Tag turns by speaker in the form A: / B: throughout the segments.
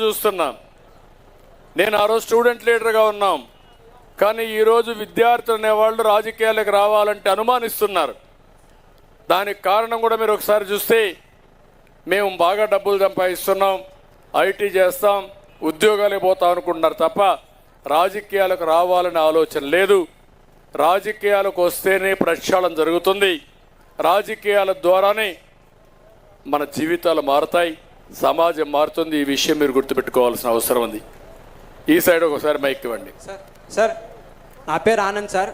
A: చూస్తున్నాం. నేను ఆ రోజు స్టూడెంట్ లీడర్గా ఉన్నాం. కానీ ఈరోజు విద్యార్థులు అనేవాళ్ళు రాజకీయాలకు రావాలంటే అనుమానిస్తున్నారు. దానికి కారణం కూడా మీరు ఒకసారి చూస్తే మేము బాగా డబ్బులు సంపాదిస్తున్నాం ఐటీ చేస్తాం ఉద్యోగాలే పోతాం అనుకుంటున్నారు తప్ప రాజకీయాలకు రావాలనే ఆలోచన లేదు. రాజకీయాలకు వస్తేనే ప్రక్షాళన జరుగుతుంది. రాజకీయాల ద్వారానే మన జీవితాలు మారతాయి. సమాజం మారుతుంది ఈ విషయం మీరు గుర్తుపెట్టుకోవాల్సిన అవసరం ఉంది. ఈ సైడ్ ఒకసారి మైక్ ఇవ్వండి.
B: సార్ సార్ నా పేరు ఆనంద్ సార్.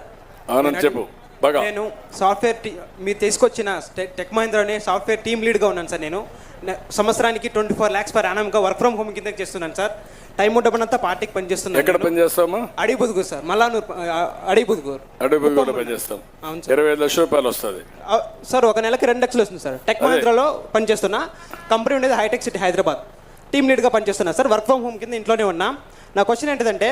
A: ఆనంద్ చెప్పు. బాగా.
B: నేను సాఫ్ట్వేర్ టీ మీరు తీసుకొచ్చిన టెక్ మహీంద్రా అనే సాఫ్ట్వేర్ టీమ్ లీడ్గా ఉన్నాను సార్ నేను. సంవత్సరానికి ట్వంటీ ఫోర్ ల్యాక్స్ పర్ యానంగా వర్క్ ఫ్రమ్ హోమ్ కింద చేస్తున్నాను సార్. టైం డబ్బునంతా పార్టీకి పనిచేస్తున్నాను
A: ఎక్కడ
B: నేను.
A: పని చేస్తామా
B: అడిగి బుదుగురు సార్ మల్లానూర్ అడిగి బుదుగురు
A: అడవి
B: అవును సార్.
A: ఇరవై లక్షల రూపాయలు వస్తుంది.
B: సార్ ఒక నెలకి రెండు లక్షలు వస్తుంది సార్. టెక్. మహీంద్రాలో పనిచేస్తున్నా. కంపెనీ ఉండేది హైటెక్ సిటీ హైదరాబాద్ టీమ్ లీడ్గా పనిచేస్తున్నా సార్. వర్క్ ఫ్రమ్ హోమ్ కింద ఇంట్లోనే ఉన్నా. నా క్వశ్చన్ ఏంటిదంటే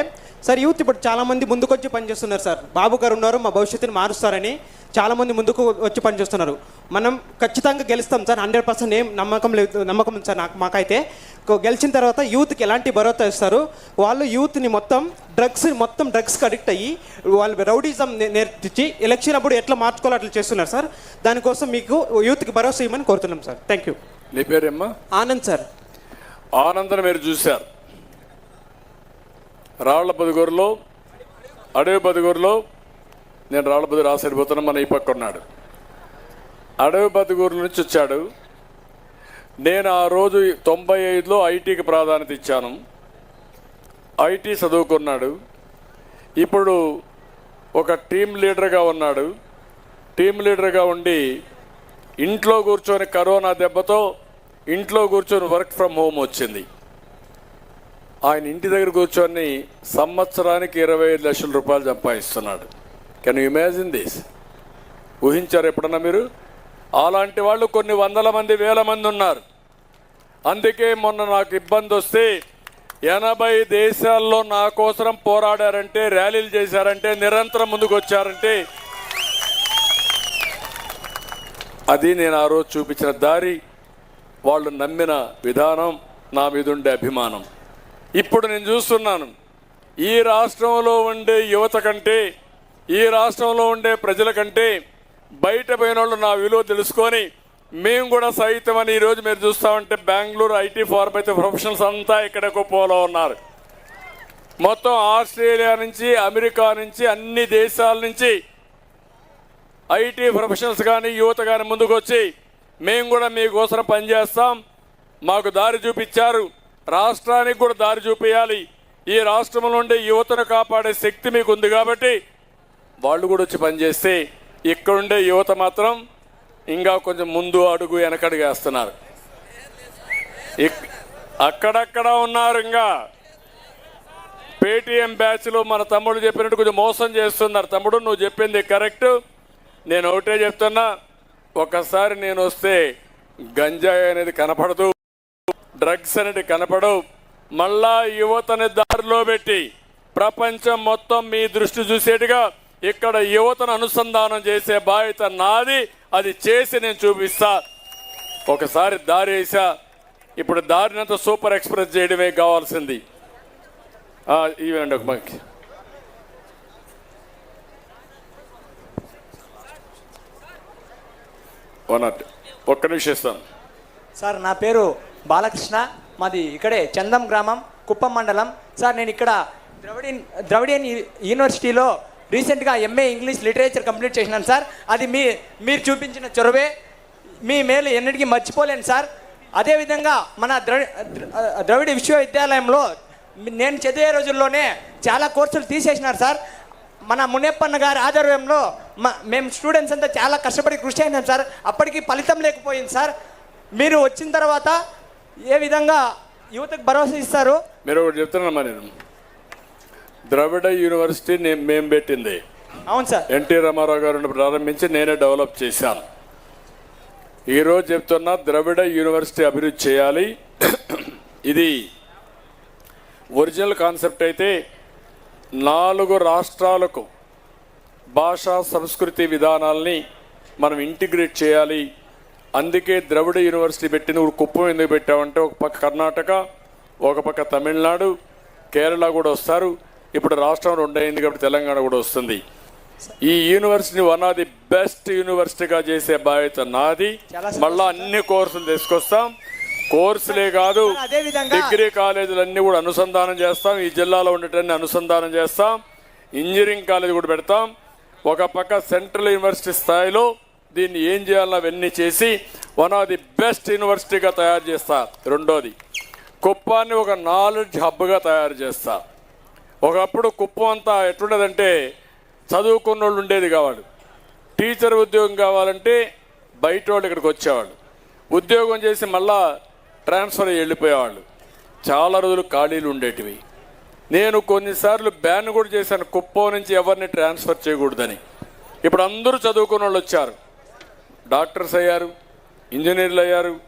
B: సార్ యూత్ ఇప్పుడు చాలా మంది ముందుకొచ్చి పనిచేస్తున్నారు సార్. బాబు గారు ఉన్నారు మా భవిష్యత్తుని మారుస్తారని. చాలా మంది ముందుకు వచ్చి పనిచేస్తున్నారు. మనం ఖచ్చితంగా గెలుస్తాం సార్ హండ్రెడ్ పర్సెంట్ ఏం నమ్మకం లేదు నమ్మకం ఉంది సార్ నాకు మాకైతే. గెలిచిన తర్వాత యూత్కి ఎలాంటి భరోసా ఇస్తారు? వాళ్ళు యూత్ని మొత్తం డ్రగ్స్ మొత్తం డ్రగ్స్కి అడిక్ట్ అయ్యి వాళ్ళు రౌడీజం నేర్పించి ఎలక్షన్ అప్పుడు ఎట్లా మార్చుకోవాలో అట్లా చేస్తున్నారు సార్. దానికోసం మీకు యూత్కి భరోసా ఇవ్వమని కోరుతున్నాం సార్. Thank you.
A: నీ పేరేమ్మా?
B: ఆనంద్ సార్.
A: ఆనందను మీరు చూశారు. రాళ్ళ బదుగూరులో అడవి బదుగూరులో నేను రాళ్ళ రాసరిపోతున్నా మన ఈ పక్క ఉన్నాడు. అడవి బతుకూరు నుంచి వచ్చాడు. నేను ఆ రోజు తొంభై ఐదులో ఐటీకి ప్రాధాన్యత ఇచ్చాను. ఐటీ చదువుకున్నాడు. ఇప్పుడు ఒక టీం లీడర్గా ఉన్నాడు. టీం లీడర్గా ఉండి ఇంట్లో కూర్చొని కరోనా దెబ్బతో ఇంట్లో కూర్చొని వర్క్ ఫ్రమ్ హోమ్ వచ్చింది. ఆయన ఇంటి దగ్గర కూర్చొని సంవత్సరానికి ఇరవై ఐదు లక్షల రూపాయలు సంపాదిస్తున్నాడు. కెన్ యూ ఇమాజిన్ దిస్ ఊహించారు ఎప్పుడన్నా మీరు? అలాంటి వాళ్ళు కొన్ని వందల మంది వేల మంది ఉన్నారు. అందుకే మొన్న నాకు ఇబ్బంది వస్తే ఎనభై దేశాల్లో నా కోసం పోరాడారంటే ర్యాలీలు చేశారంటే నిరంతరం ముందుకు వచ్చారంటే అది నేను ఆ రోజు చూపించిన దారి వాళ్ళు నమ్మిన విధానం నా మీద ఉండే అభిమానం. ఇప్పుడు నేను చూస్తున్నాను ఈ రాష్ట్రంలో ఉండే యువత కంటే ఈ రాష్ట్రంలో ఉండే ప్రజల కంటే బయట పోయిన వాళ్ళు నా విలువ తెలుసుకొని మేము కూడా సైతం అని ఈరోజు మీరు చూస్తామంటే బెంగళూరు ఐటీ ఫార్మ్ అయితే ప్రొఫెషనల్స్ అంతా ఇక్కడ కుప్పంలో ఉన్నారు. మొత్తం ఆస్ట్రేలియా నుంచి అమెరికా నుంచి అన్ని దేశాల నుంచి ఐటీ ప్రొఫెషనల్స్ కానీ యువత కానీ ముందుకు వచ్చి మేము కూడా మీకోసం పనిచేస్తాం. మాకు దారి చూపించారు. రాష్ట్రానికి కూడా దారి చూపించాలి ఈ రాష్ట్రంలో ఉండే యువతను కాపాడే శక్తి మీకు ఉంది కాబట్టి వాళ్ళు కూడా వచ్చి పనిచేస్తే ఇక్కడుండే యువత మాత్రం ఇంకా కొంచెం ముందు అడుగు వెనకడుగు వేస్తున్నారు. ఇక్- అక్కడక్కడ ఉన్నారు ఇంకా. పేటీఎం బ్యాచ్లో మన తమ్ముడు చెప్పినట్టు కొంచెం మోసం చేస్తున్నారు. తమ్ముడు నువ్వు చెప్పింది కరెక్ట్. నేను ఒకటే చెప్తున్నా ఒకసారి నేను వస్తే గంజాయి అనేది కనపడదు డ్రగ్స్ అనేది కనపడవు. మళ్ళా యువతని దారిలో పెట్టి ప్రపంచం మొత్తం మీ దృష్టి చూసేట్టుగా ఇక్కడ యువతను అనుసంధానం చేసే బాధ్యత నాది. అది చేసి నేను చూపిస్తా. ఒకసారి దారి వేసా. ఇప్పుడు దారినంత సూపర్ ఎక్స్ప్రెస్ చేయడమే కావాల్సింది. ఇవ్వండి ఒక మనకి వన్ నాట్. ఒక్క నిమిషం ఇస్తాను.
C: సార్ నా పేరు బాలకృష్ణ. మాది ఇక్కడే చందం గ్రామం కుప్పం మండలం. సార్ నేను ఇక్కడ ద్రవిడియన్ ద్రవిడియన్ యూనివర్సిటీలో రీసెంట్గా ఎంఏ ఇంగ్లీష్ లిటరేచర్ కంప్లీట్ చేసినాను సార్. అది మీ మీరు చూపించిన చొరవే. మీ మేలు ఎన్నటికీ మర్చిపోలేను సార్. అదేవిధంగా మన ద్రవి ద్ర- ద్రవిడ విశ్వవిద్యాలయంలో నేను చదివే రోజుల్లోనే చాలా కోర్సులు తీసేసినారు సార్. మన మునియప్పన్న గారి ఆధ్వర్యంలో మ- మేము స్టూడెంట్స్ అంతా చాలా కష్టపడి కృషి అయినాం సార్. అప్పటికి ఫలితం లేకపోయింది సార్. మీరు వచ్చిన తర్వాత ఏ విధంగా యువతకు భరోసా ఇస్తారు?
A: మీరు చెప్తున్నా నేను. ద్రవిడ యూనివర్సిటీ నేను మేము పెట్టింది.
C: అవును సార్.
A: ఎన్టీ రామారావు గారిని ప్రారంభించి నేనే డెవలప్ చేశాను. ఈరోజు చెప్తున్నా ద్రవిడ యూనివర్సిటీ అభివృద్ధి చేయాలి. ఇది ఒరిజినల్ కాన్సెప్ట్ అయితే నాలుగు రాష్ట్రాలకు భాషా సంస్కృతి విధానాల్ని మనం ఇంటిగ్రేట్ చేయాలి. అందుకే ద్రవిడ యూనివర్సిటీ పెట్టిన కుప్పం ఎందుకు పెట్టామంటే ఒక పక్క కర్ణాటక ఒక పక్క తమిళనాడు కేరళ కూడా వస్తారు. ఇప్పుడు రాష్ట్రం రెండైంది కాబట్టి తెలంగాణ కూడా వస్తుంది. ఈ university one of the best యూనివర్సిటీగా చేసే బాధ్యత నాది. మళ్ళా అన్ని కోర్సులు తీసుకొస్తాం. కోర్సులే కాదు డిగ్రీ కాలేజీలన్నీ కూడా అనుసంధానం చేస్తాం. ఈ జిల్లాలో ఉండేటన్ని అనుసంధానం చేస్తాం. ఇంజనీరింగ్ కాలేజ్ కూడా పెడతాం. ఒక పక్క సెంట్రల్ యూనివర్సిటీ స్థాయిలో దీన్ని ఏం చేయాలో అవన్నీ చేసి వన్ ఆఫ్ ది బెస్ట్ యూనివర్సిటీగా తయారు చేస్తా. రెండోది కుప్పాన్ని ఒక నాలెడ్జ్ హబ్గా తయారు చేస్తా. ఒకప్పుడు కుప్పం అంతా ఎట్లుండదంటే చదువుకున్న వాళ్ళు ఉండేది కావాలి. టీచర్ ఉద్యోగం కావాలంటే బయట వాళ్ళు ఇక్కడికి వచ్చేవాళ్ళు. ఉద్యోగం చేసి మళ్ళా ట్రాన్స్ఫర్ అయ్యి వెళ్ళిపోయేవాళ్ళు. చాలా రోజులు ఖాళీలు ఉండేటివి. నేను కొన్నిసార్లు బ్యాన్ కూడా చేశాను కుప్పం నుంచి ఎవరిని ట్రాన్స్ఫర్ చేయకూడదని. ఇప్పుడు అందరూ చదువుకున్న వాళ్ళు వచ్చారు. డాక్టర్స్ అయ్యారు ఇంజనీర్లు అయ్యారు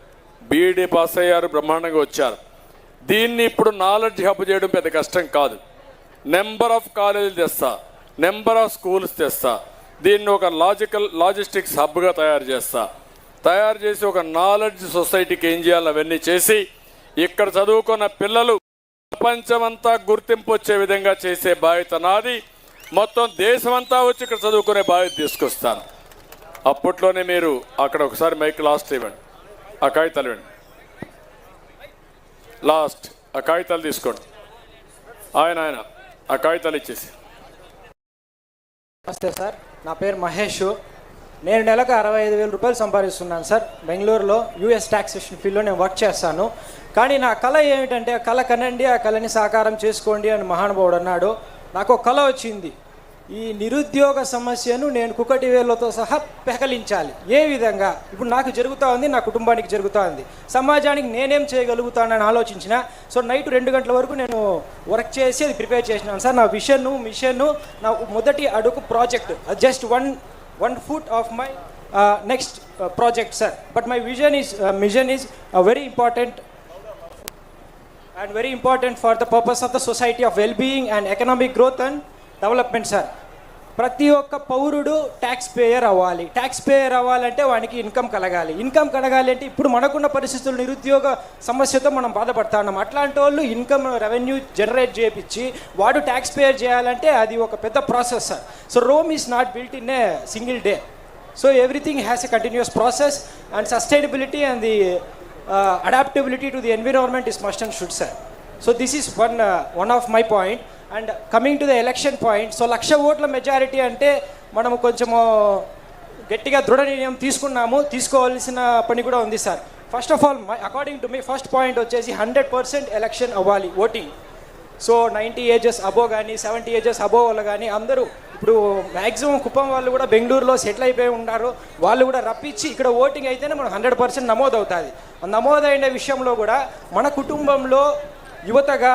A: బీఈడీ పాస్ అయ్యారు బ్రహ్మాండంగా వచ్చారు. దీన్ని ఇప్పుడు నాలెడ్జ్ హబ్ చేయడం పెద్ద కష్టం కాదు. నెంబర్ ఆఫ్ కాలేజీలు తెస్తా నెంబర్ ఆఫ్ స్కూల్స్ తెస్తా దీన్ని ఒక లాజికల్ లాజిస్టిక్స్ హబ్గా తయారు చేస్తా. తయారు చేసి ఒక నాలెడ్జ్ సొసైటీకి ఏం చేయాలి అవన్నీ చేసి ఇక్కడ చదువుకున్న పిల్లలు ప్రపంచమంతా గుర్తింపు వచ్చే విధంగా చేసే బాధ్యత నాది. మొత్తం దేశమంతా వచ్చి ఇక్కడ చదువుకునే బాధ్యత తీసుకొస్తాను. అప్పట్లోనే మీరు అక్కడ ఒకసారి మైక్ లాస్ట్ ఇవ్వండి. ఆ కాగితాలు ఇవ్వండి. లాస్ట్ ఆ కాగితాలు తీసుకోండి. ఆయన ఆయన. ఆ కాగితాలు ఇచ్చేసి.
D: నమస్తే సార్ నా పేరు మహేష్. నేను నెలకు అరవై ఐదు వేల రూపాయలు సంపాదిస్తున్నాను సార్. బెంగళూరులో యూఎస్ ట్యాక్సేషన్ ఫీల్డ్లో నేను వర్క్ చేస్తాను. కానీ నా కళ ఏమిటంటే ఆ కళ కనండి ఆ కళని సాకారం చేసుకోండి అని మహానుభావుడు అన్నాడు. నాకు ఒక కళ వచ్చింది. ఈ నిరుద్యోగ సమస్యను నేను కుక్కటి వేలతో సహా పెకలించాలి. ఏ విధంగా? ఇప్పుడు నాకు జరుగుతూ ఉంది నా కుటుంబానికి జరుగుతూ ఉంది. సమాజానికి నేనేం చేయగలుగుతానని ఆలోచించిన సో నైట్ రెండు గంటల వరకు నేను వర్క్ చేసి అది ప్రిపేర్ చేసినాను. సార్ నా విషన్ను మిషన్ను నా మొదటి అడుగు project just one one foot of my next project sir. But my vision is mission is very important and very important for the purpose of the society of wellbeing and economic growth and development sir. ప్రతి ఒక్క పౌరుడు tax payer అవ్వాలి. Tax payer అవ్వాలంటే వానికి income కలగాలి. Income కలగాలి అంటే ఇప్పుడు మనకున్న పరిస్థితులు నిరుద్యోగ సమస్యతో మనం బాధపడతా ఉన్నాం అట్లాంటి వాళ్ళు ఇన్కమ్ రెవెన్యూ జనరేట్ చేయించి వాడు ట్యాక్స్ పేయర్ చేయాలంటే అది ఒక పెద్ద process sir. So Rome is not built in a single day so everything has a continuous process and sustainability and the adaptability to the environment is must and should sir so this is one one of my point and coming to the election point so lakh ఓట్ల majority అంటే మనము కొంచెము గట్టిగా దృఢ నిర్ణయం తీసుకున్నాము తీసుకోవాల్సిన పని కూడా ఉంది sir. First of all according to me first point వచ్చేసి హండ్రెడ్ పర్సెంట్ ఎలక్షన్ అవ్వాలి voting so ninety ages above కానీ సెవెంటీ ఏజెస్ అబో వాళ్ళు కానీ అందరూ ఇప్పుడు మ్యాక్సిమం కుప్పం వాళ్ళు కూడా బెంగళూరులో సెటిల్ అయిపోయి ఉన్నారు వాళ్ళు కూడా రప్పించి ఇక్కడ ఓటింగ్ అయితేనే మనకు హండ్రెడ్ పర్సెంట్ నమోదు అవుతుంది నమోదైన విషయంలో కూడా మన కుటుంబంలో యువతగా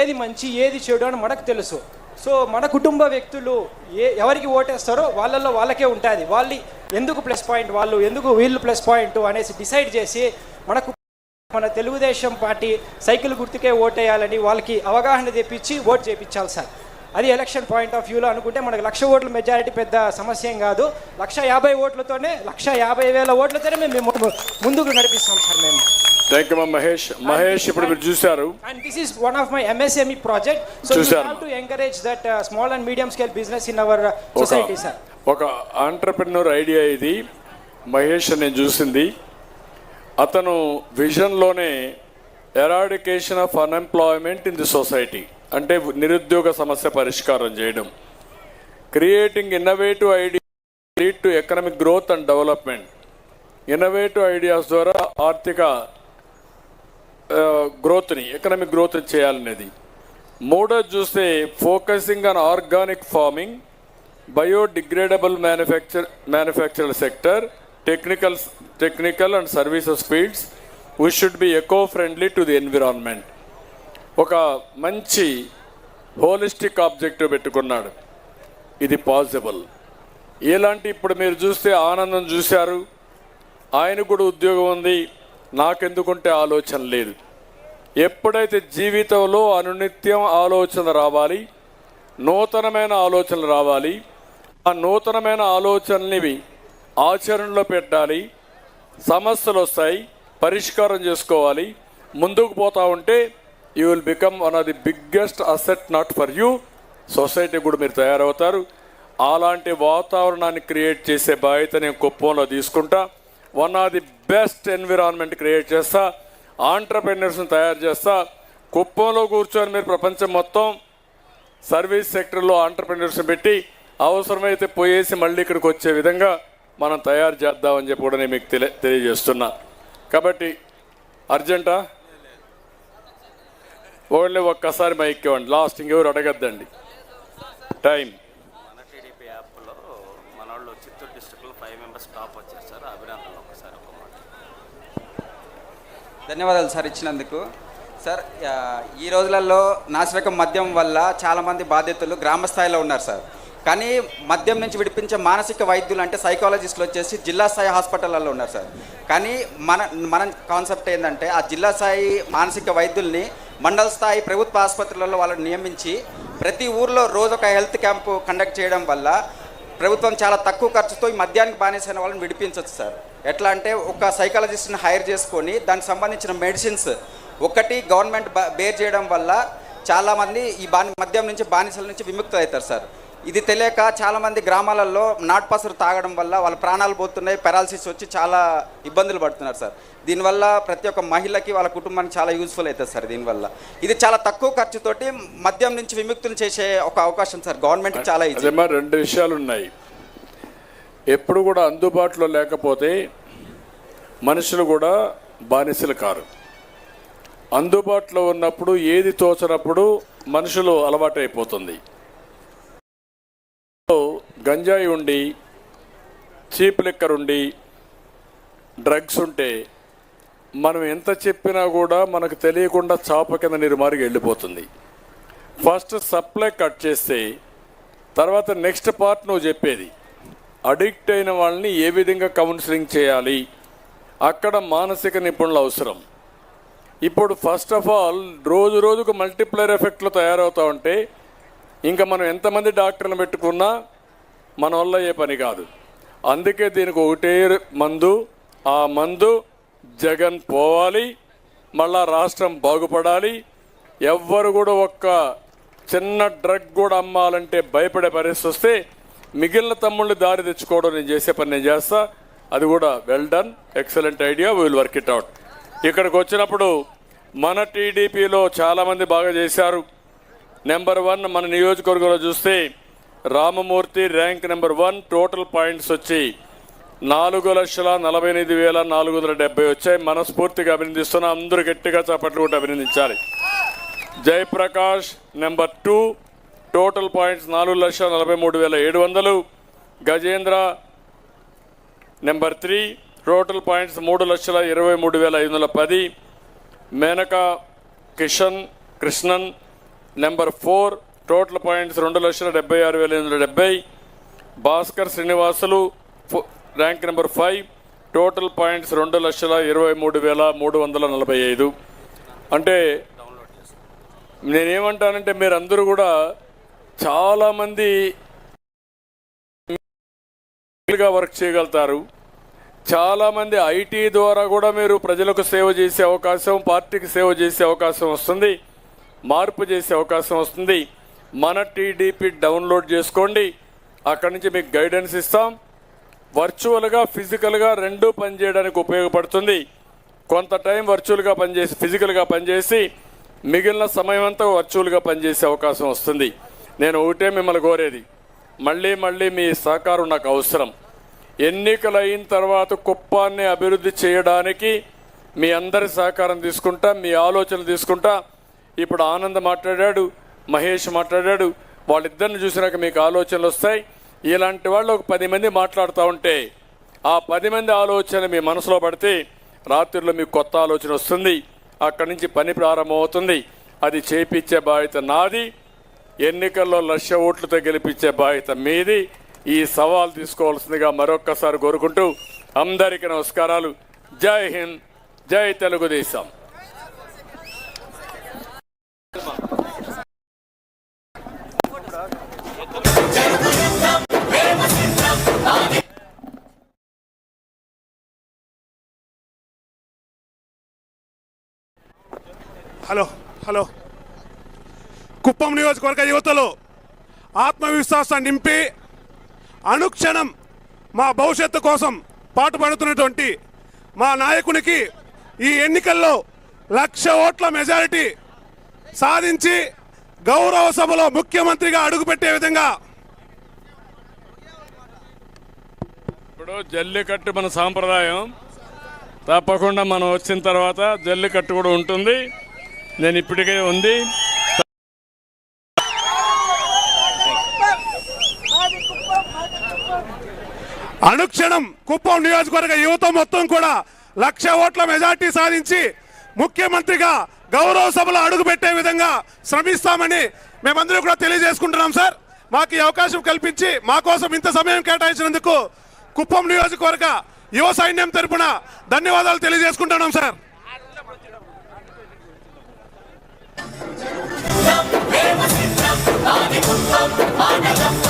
D: ఏది మంచి ఏది చెడు అని మనకు తెలుసు. సో మన కుటుంబ వ్యక్తులు ఏ ఎవరికి ఓటేస్తారో వాళ్ళల్లో వాళ్ళకే ఉంటుంది. వాళ్ళు ఎందుకు ప్లస్ పాయింట్ వాళ్ళు ఎందుకు వీళ్ళు ప్లస్ పాయింట్ అనేసి డిసైడ్ చేసి మనకు మన తెలుగుదేశం పార్టీ సైకిల్ గుర్తుకే ఓటేయాలని వాళ్ళకి అవగాహన తెప్పించి ఓట్ చేయించాలి సార్. అది ఎలక్షన్ పాయింట్ ఆఫ్ వ్యూలో అనుకుంటే మనకు లక్ష ఓట్ల మెజారిటీ పెద్ద సమస్య ఏం కాదు. లక్ష యాభై ఓట్లతోనే లక్ష యాభై వేల ఓట్లతోనే మేము మేము ముందుకు నడిపిస్తాం సార్ మేము.
A: థ్యాంక్ యూ మహేష్ మహేష్ ఇప్పుడు మీరు చూశారు.
D: And this is one of my MSME project so
A: చూశాను.
D: Have to encourage that small and medium scale business in our society sir
A: ఒక ఆంటర్ప్రినర్ ఐడియా ఇది. మహేష్ నేను చూసింది. అతను విజన్లోనే eradication of unemployment in the society అంటే నిరుద్యోగ సమస్య పరిష్కారం చేయడం. Creating innovative idea lead to economic growth and development innovative ideas ద్వారా ఆర్థిక గ్రోత్ని ఎకనామిక్ గ్రోత్ చేయాలనేది. మూడోది చూస్తే focusing on organic farming biodegradable manufacture manufacture sector technical technical and services fields we should be eco friendly to the environment ఒక మంచి holistic objective పెట్టుకున్నాడు. ఇది పాసిబుల్ ఎలాంటి ఇప్పుడు మీరు చూస్తే ఆనందం చూశారు. ఆయనకు కూడా ఉద్యోగం ఉంది. నాకెందుకుంటే ఆలోచన లేదు. ఎప్పుడైతే జీవితంలో అనునిత్యం ఆలోచన రావాలి నూతనమైన ఆలోచనలు రావాలి ఆ నూతనమైన ఆలోచనని ఆచరణలో పెట్టాలి సమస్యలు వస్తాయి పరిష్కారం చేసుకోవాలి ముందుకు పోతా ఉంటే you will become one of the biggest asset not for you society కూడా మీరు తయారవుతారు. అలాంటి వాతావరణాన్ని క్రియేట్ చేసే బాధ్యత నేను కుప్పంలో తీసుకుంటా. One of the best environment create చేస్తా ఆంటర్ప్రెన్యూర్స్ని తయారు చేస్తా. కుప్పంలో కూర్చొని మీరు ప్రపంచం మొత్తం సర్వీస్ సెక్టర్లో ఆంటర్ప్రెన్యూర్స్ని పెట్టి అవసరమైతే పోయేసి మళ్ళీ ఇక్కడికి వచ్చే విధంగా మనం తయారు చేద్దామని చెప్పి కూడా నేను మీకు తెలియ తెలియజేస్తున్నా. కాబట్టి అర్జెంటా? ఓన్లీ ఒక్కసారి మైక్ ఇవ్వండి. లాస్ట్ ఇంకెవరు అడగద్దండి. టైం
E: మన టీడీపీ యాప్లో మన వాళ్ళు చిత్తూరు డిస్టిక్లో ఫైవ్ మెంబర్స్ టాప్ వచ్చారు సార్ అభినందనలు ఒకసారి ఒక మాట
F: ధన్యవాదాలు సార్ ఇచ్చినందుకు. సార్ ఈ రోజులలో నాసిరకం మద్యం వల్ల చాలామంది బాధితులు గ్రామ స్థాయిలో ఉన్నారు సార్. కానీ మద్యం నుంచి విడిపించే మానసిక వైద్యులు అంటే సైకాలజిస్టులు వచ్చేసి జిల్లా స్థాయి హాస్పిటల్లో ఉన్నారు సార్. కానీ మన మన కాన్సెప్ట్ ఏంటంటే ఆ జిల్లా స్థాయి మానసిక వైద్యుల్ని మండల స్థాయి ప్రభుత్వ ఆసుపత్రులలో వాళ్ళని నియమించి ప్రతి ఊర్లో రోజు ఒక హెల్త్ క్యాంపు కండక్ట్ చేయడం వల్ల ప్రభుత్వం చాలా తక్కువ ఖర్చుతో ఈ మద్యానికి బానిసైన వాళ్ళని విడిపించవచ్చు సార్. ఎట్లా అంటే ఒక సైకాలజిస్ట్ని హైర్ చేసుకొని దానికి సంబంధించిన మెడిసిన్స్ ఒకటి గవర్నమెంట్ బ- బేర్ చేయడం వల్ల చాలామంది ఈ బాని మద్యం నుంచి బానిసల నుంచి విముక్తులు అవుతారు సార్. ఇది తెలియక చాలామంది గ్రామాలలో నాటుపసరు తాగడం వల్ల వాళ్ళ ప్రాణాలు పోతున్నాయి పెరాలసిస్ వచ్చి చాలా ఇబ్బందులు పడుతున్నారు సార్. దీనివల్ల ప్రతి ఒక్క మహిళకి వాళ్ళ కుటుంబానికి చాలా యూజ్ఫుల్ అవుతుంది సార్ దీనివల్ల. ఇది చాలా తక్కువ ఖర్చుతోటి మద్యం నుంచి విముక్తులు చేసే ఒక అవకాశం సార్ గవర్నమెంట్ చాలా
A: రెండు విషయాలు ఉన్నాయి. ఎప్పుడు కూడా అందుబాటులో లేకపోతే మనుషులు కూడా బానిసలు కారు. అందుబాటులో ఉన్నప్పుడు ఏది తోచనప్పుడు మనుషులు అలవాటైపోతుంది. గంజాయి ఉండి చీప్ లిక్కర్ ఉండి డ్రగ్స్ ఉంటే మనం ఎంత చెప్పినా కూడా మనకు తెలియకుండా చాప కింద నిర్మారికి వెళ్ళిపోతుంది. ఫస్ట్ సప్లై కట్ చేస్తే తర్వాత నెక్స్ట్ పార్ట్ నువ్వు చెప్పేది. అడిక్ట్ అయిన వాళ్ళని ఏ విధంగా కౌన్సిలింగ్ చేయాలి? అక్కడ మానసిక నిపుణులు అవసరం. ఇప్పుడు ఫస్ట్ ఆఫ్ ఆల్ రోజు రోజుకు మల్టిప్లైర్ ఎఫెక్ట్లు తయారవుతా ఉంటే ఇంకా మనం ఎంతమంది డాక్టర్లు పెట్టుకున్నా మన వల్ల ఏ పని కాదు. అందుకే దీనికి ఒకటే మందు ఆ మందు జగన్ పోవాలి మళ్ళా రాష్ట్రం బాగుపడాలి. ఎవ్వరు కూడా ఒక్క చిన్న డ్రగ్ కూడా అమ్మాలంటే భయపడే పరిస్థితి వస్తే మిగిలిన తమ్ముళ్ళు దారి తెచ్చుకోవడం నేను చేసే పని నేను చేస్తా. అది కూడా well done excellent idea will work it out ఇక్కడికి వచ్చినప్పుడు మన టీడీపీలో చాలామంది బాగా చేశారు. నెంబర్ వన్ మన నియోజకవర్గంలో చూస్తే Ramamurthy rank number one total points వచ్చి నాలుగు లక్షల నలభై ఎనిమిది వేల నాలుగు వందల డెబ్బై వచ్చాయి. మనస్ఫూర్తిగా అభినందిస్తున్నా. అందరూ గట్టిగా చప్పట్లు కూడా అభినందించాలి. Jayaprakash number two total points నాలుగు లక్షల నలభై మూడు వేల ఏడు వందలు. Gajendra number three. Total points మూడు లక్షల ఇరవై మూడు వేల ఐదు వందల పది. Menaka Kishan Krishnan number four. Total points రెండు లక్షల డెబ్బై ఆరు వేల ఎనిమిది వందల డెబ్బై. Bhaskar Srinivasulu four- rank number five. Total points రెండు లక్షల ఇరవై మూడు వేల మూడు వందల నలభై ఐదు. అంటే నేనేమంటానంటే మీరందరూ కూడా చాలామంది గా వర్క్ చేయగలుగుతారు. చాలామంది ఐటీ ద్వారా కూడా మీరు ప్రజలకు సేవ చేసే అవకాశం పార్టీకి సేవ చేసే అవకాశం వస్తుంది. మార్పు చేసే అవకాశం వస్తుంది. మన టీడీపీ డౌన్లోడ్ చేసుకోండి. అక్కడి నుంచి మీకు గైడెన్స్ ఇస్తాం. వర్చువల్గా ఫిజికల్గా రెండూ పనిచేయడానికి ఉపయోగపడుతుంది. కొంత టైం వర్చువల్గా పనిచేసి ఫిజికల్గా పనిచేసి మిగిలిన సమయం అంతా వర్చువల్గా పనిచేసే అవకాశం వస్తుంది. నేను ఒకటే మిమ్మల్ని కోరేది. మళ్ళీ మళ్ళీ మీ సహకారం నాకు అవసరం. ఎన్నికలు అయిన తర్వాత కుప్పాన్ని అభివృద్ధి చేయడానికి మీ అందరి సహకారం తీసుకుంటా మీ ఆలోచనలు తీసుకుంటా. ఇప్పుడు ఆనంద్ మాట్లాడాడు మహేష్ మాట్లాడాడు వాళ్ళిద్దరిని చూసినాక మీకు ఆలోచనలు వస్తాయి. ఇలాంటి వాళ్ళు ఒక పది మంది మాట్లాడుతూ ఉంటే ఆ పది మంది ఆలోచన మీ మనసులో పడితే రాత్రిలో మీకు కొత్త ఆలోచన వస్తుంది. అక్కడి నుంచి పని ప్రారంభమవుతుంది. అది చేపించే బాధ్యత నాది. ఎన్నికల్లో లక్ష ఓట్లతో గెలిపించే బాధ్యత మీది. ఈ సవాల్ తీసుకోవాల్సిందిగా మరొక్కసారి కోరుకుంటూ అందరికీ నమస్కారాలు. జై హింద్ జై తెలుగుదేశం.
G: Hello hello. కుప్పం నియోజకవర్గ యువతలో ఆత్మవిశ్వాసాన్ని నింపి అనుక్షణం మా భవిష్యత్తు కోసం పాటుపడుతున్నటువంటి మా నాయకునికి ఈ ఎన్నికల్లో లక్ష ఓట్ల మెజారిటీ సాధించి గౌరవ సభలో ముఖ్యమంత్రిగా అడుగుపెట్టే విధంగా
A: ఇప్పుడు జల్లికట్టు మన సాంప్రదాయం. తప్పకుండా మనం వచ్చిన తర్వాత జల్లికట్టు కూడా ఉంటుంది. నేను ఇప్పటికే ఉంది.
G: అనుక్షణం కుప్పం నియోజకవర్గ యువత మొత్తం కూడా లక్ష ఓట్ల మెజార్టీ సాధించి ముఖ్యమంత్రిగా గౌరవ సభలో అడుగుపెట్టే విధంగా శ్రమిస్తామని మేమందరూ కూడా తెలియజేసుకుంటున్నాం సార్. మాకు ఈ అవకాశం కల్పించి మా కోసం ఇంత సమయం కేటాయించినందుకు కుప్పం నియోజకవర్గ యువ సైన్యం తరపున ధన్యవాదాలు తెలియజేసుకుంటున్నాం సార్.
H: చంద్రనామి